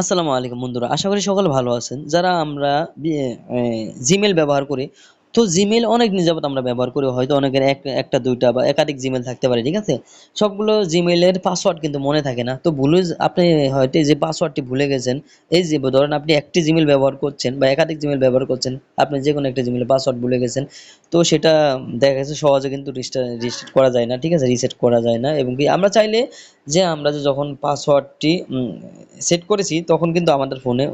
আসসালামু আলাইকুম বন্ধুরা আশা করি সকলে ভালো আছেন। যারা আমরা জিমেল ব্যবহার করি তো জিমেল অনেক দিন যাবত আমরা ব্যবহার করি, হয়তো অনেকের এক, একটা, দুইটা বা একাধিক জিমেল থাকতে পারে, ঠিক আছে? সবগুলো জিমেলের পাসওয়ার্ড কিন্তু মনে থাকে না। তো ভুলে আপনি হয়তো যে পাসওয়ার্ডটি ভুলে গেছেন, এই যে ধরেন আপনি একটি জিমেল ব্যবহার করছেন বা একাধিক জিমেল ব্যবহার করছেন, আপনি যে কোনো একটা জিমেলের পাসওয়ার্ড ভুলে গেছেন, তো সেটা দেখা গেছে সহজে কিন্তু রিসেট করা যায় না, ঠিক আছে? রিসেট করা যায় না, এবং কি আমরা চাইলে যে আমরা যে যখন পাসওয়ার্ডটি সেট করেছি, তখন কিন্তু আমাদের ফোনে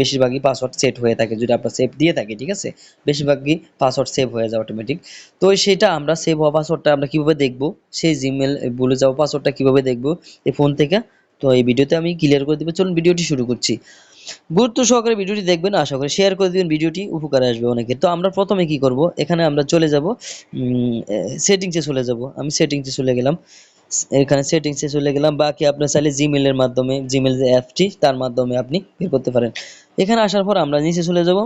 বেশিরভাগই পাসওয়ার্ড সেট হয়ে থাকে, যদি আপনার সেভ দিয়ে থাকে, ঠিক আছে? বেশিরভাগই পাসওয়ার্ড সেভ হয়ে যায় অটোমেটিক তো সেটা আমরা সেভ হওয়া পাসওয়ার্ডটা আমরা কীভাবে দেখব? সেই জিমেল ভুলে যাওয়া পাসওয়ার্ডটা কীভাবে দেখব? এই ফোন থেকে। তো এই ভিডিওতে আমি ক্লিয়ার করে দেবো। চলুন ভিডিওটি শুরু করছি। গুরুত্ব সহকারে ভিডিওটি দেখবেন, আশা করি শেয়ার করে দিবেন। ভিডিওটি উপকারে আসবে অনেকের তো আমরা প্রথমে কি করব? এখানে আমরা চলে যাব। সেটিংসে চলে যাব। আমি সেটিংসে চলে গেলাম। এখানে সেটিংসে চলে গেলাম। বাকি আপনার চাইলে জিমেলের মাধ্যমে জিমেল যে অ্যাপটি তার মাধ্যমে আপনি বের করতে পারেন। এখানে আসার পর আমরা নিচে চলে যাব।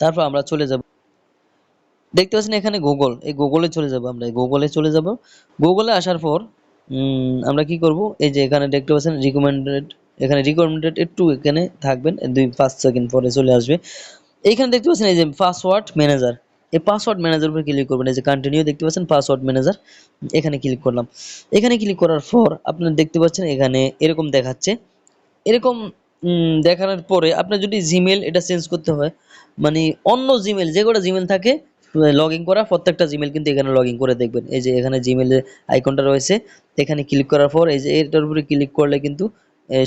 তারপর আমরা চলে যাব। দেখতে পাচ্ছেন এখানে গুগল এই গুগলে চলে যাব আমরা গুগলে চলে যাব। গুগলে আসার পর আমরা কি করব? এই যে এখানে দেখতে পাচ্ছেন রিকমেন্ডেড এখানে রিকমেন্ডেড একটু এখানে থাকবেন দুই, পাঁচ সেকেন্ড পরে চলে আসবে। এইখানে দেখতে পাচ্ছেন এই যে পাসওয়ার্ড ম্যানেজার এই পাসওয়ার্ড ম্যানেজার উপরে ক্লিক করবেন, এই যে কন্টিনিউ দেখতে পাচ্ছেন পাসওয়ার্ড ম্যানেজার এখানে ক্লিক করলাম। এখানে ক্লিক করার পর আপনারা দেখতে পাচ্ছেন এখানে এরকম দেখাচ্ছে। এরকম দেখানোর পরে আপনার যদি জিমেল এটা চেঞ্জ করতে হয় মানে অন্য জিমেল যে কটা জিমেল থাকে লগ ইন করা, প্রত্যেকটা জিমেল কিন্তু এখানে লগ ইন করে দেখবেন। এই যে এখানে জিমেলের আইকনটা রয়েছে, এখানে ক্লিক করার পর এই যে এটার উপরে ক্লিক করলে কিন্তু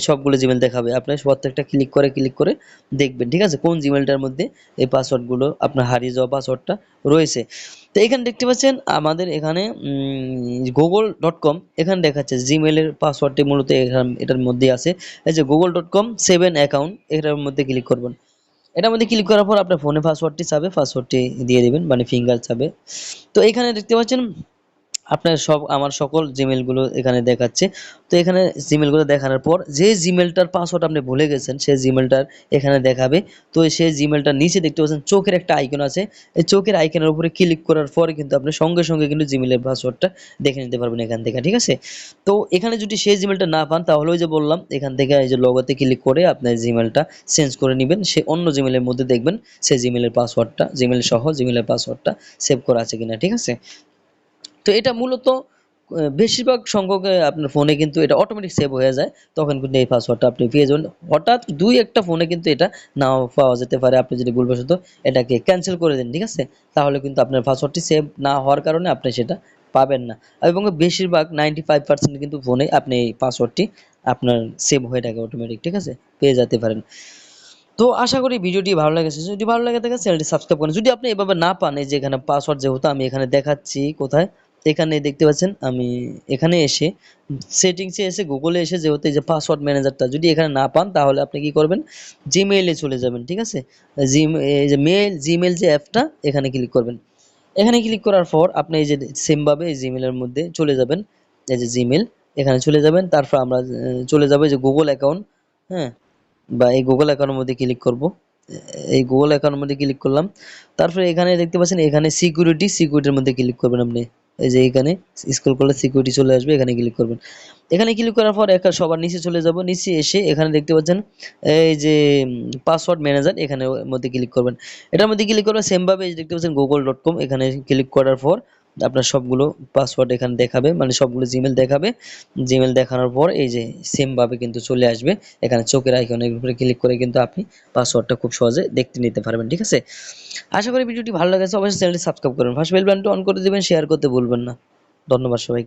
সবগুলো জিমেল দেখাবে। আপনার প্রত্যেকটা ক্লিক করে ক্লিক করে দেখবেন, ঠিক আছে? কোন জিমেলটার মধ্যে এই পাসওয়ার্ডগুলো আপনার হারিয়ে যাওয়া পাসওয়ার্ডটা রয়েছে। তো এখানে দেখতে পাচ্ছেন, আমাদের এখানে গুগল ডট কম এখানে দেখাচ্ছে জিমেলের পাসওয়ার্ডটি মূলত এটার মধ্যে আছে। এই যে Google dot com seven account এটার মধ্যে ক্লিক করবেন। এটার মধ্যে ক্লিক করার পর আপনার ফোনে পাসওয়ার্ডটি চাবে পাসওয়ার্ডটি দিয়ে দেবেন মানে ফিঙ্গার চাবে তো এখানে দেখতে পাচ্ছেন আপনার সব, আমার সকল জিমেলগুলো এখানে দেখাচ্ছে। তো এখানে জিমেলগুলো দেখানোর পর, যে জিমেলটার পাসওয়ার্ড আপনি ভুলে গেছেন সেই জিমেলটার এখানে দেখাবে। তো সেই জিমেলটার নিচে দেখতে পাচ্ছেন, চোখের একটা আইকন আছে। এই চোখের আইকনের উপরে ক্লিক করার পরে কিন্তু আপনি সঙ্গে সঙ্গে কিন্তু জিমেলের পাসওয়ার্ডটা দেখে নিতে পারবেন এখান থেকে, ঠিক আছে? তো এখানে যদি সেই জিমেলটা না পান, তাহলে ওই যে বললাম, এখান থেকে এই যে লগোতে ক্লিক করে আপনার জিমেলটা চেঞ্জ করে নেবেন। সে অন্য জিমেলের মধ্যে দেখবেন সেই জিমেলের পাসওয়ার্ডটা জিমেল সহ জিমেলের পাসওয়ার্ডটা সেভ করা আছে কিনা, ঠিক আছে? তো এটা মূলত বেশিরভাগ সংখ্যক আপনার ফোনে কিন্তু এটা অটোমেটিক সেভ হয়ে যায়। তখন কিন্তু এই পাসওয়ার্ডটা আপনি পেয়ে যাবেন। হঠাৎ দুই একটা ফোনে কিন্তু এটা নাও পাওয়া যেতে পারে। আপনি যদি ভুলবশত এটাকে ক্যান্সেল করে দেন, ঠিক আছে? তাহলে কিন্তু আপনার পাসওয়ার্ডটি সেভ না হওয়ার কারণে আপনি সেটা পাবেন না। এবং বেশিরভাগ নাইনটি ফাইভ পার্সেন্ট কিন্তু ফোনে আপনি এই পাসওয়ার্ডটি আপনার সেভ হয়ে থাকে অটোমেটিক ঠিক আছে? পেয়ে যেতে পারেন। তো আশা করি ভিডিওটি ভালো লেগেছে। যদি ভালো লাগে থাকে চ্যানেলটি সাবস্ক্রাইব করেন। যদি আপনি এভাবে না পান, এই যে এখানে পাসওয়ার্ড যেহেতু আমি এখানে দেখাচ্ছি কোথায় এখানে দেখতে পাচ্ছেন, আমি এখানে এসে সেটিংসে এসে গুগলে এসে যেহেতু যে পাসওয়ার্ড ম্যানেজারটা যদি এখানে না পান, তাহলে আপনি কি করবেন? জিমেইলে চলে যাবেন, ঠিক আছে? যে মেল জিমেল যে অ্যাপটা এখানে ক্লিক করবেন। এখানে ক্লিক করার পর আপনি এই যে সেমভাবে এই জিমেলের মধ্যে চলে যাবেন। এই যে জিমেল এখানে চলে যাবেন। তারপর আমরা চলে যাব যে গুগল অ্যাকাউন্ট হ্যাঁ? বা এই গুগল অ্যাকাউন্টের মধ্যে ক্লিক করব। এই গুগল অ্যাকাউন্টের মধ্যে ক্লিক করলাম। তারপরে এখানে দেখতে পাচ্ছেন, এখানে সিকিউরিটি সিকিউরিটির মধ্যে ক্লিক করবেন আপনি। এই যে এখানে স্কুল করলে সিকিউরিটি চলে আসবে, এখানে ক্লিক করবেন। এখানে ক্লিক করার পর একটা সবার নিচে চলে যাব। নিচে এসে এখানে দেখতে পাচ্ছেন, এই যে পাসওয়ার্ড ম্যানেজার এখানে মধ্যে ক্লিক করবেন। এটার মধ্যে ক্লিক করবেন সেমভাবে দেখতে পাচ্ছেন গুগল ডট কম এখানে ক্লিক করার পর আপনার সবগুলো পাসওয়ার্ড এখানে দেখাবে মানে সবগুলো জিমেল দেখাবে। জিমেল দেখানোর পর এই যে সেমভাবে কিন্তু চলে আসবে। এখানে চোখের আইকনের উপরে ক্লিক করে কিন্তু আপনি পাসওয়ার্ডটা খুব সহজে দেখতে নিতে পারবেন, ঠিক আছে? আশা করি ভিডিওটি ভালো লাগে অবশ্যই চ্যানেলটি সাবস্ক্রাইব করবেন। ফার্স্ট বেল বাটনটি অন করে দেবেন শেয়ার করতে ভুলবেন না। ধন্যবাদ সবাই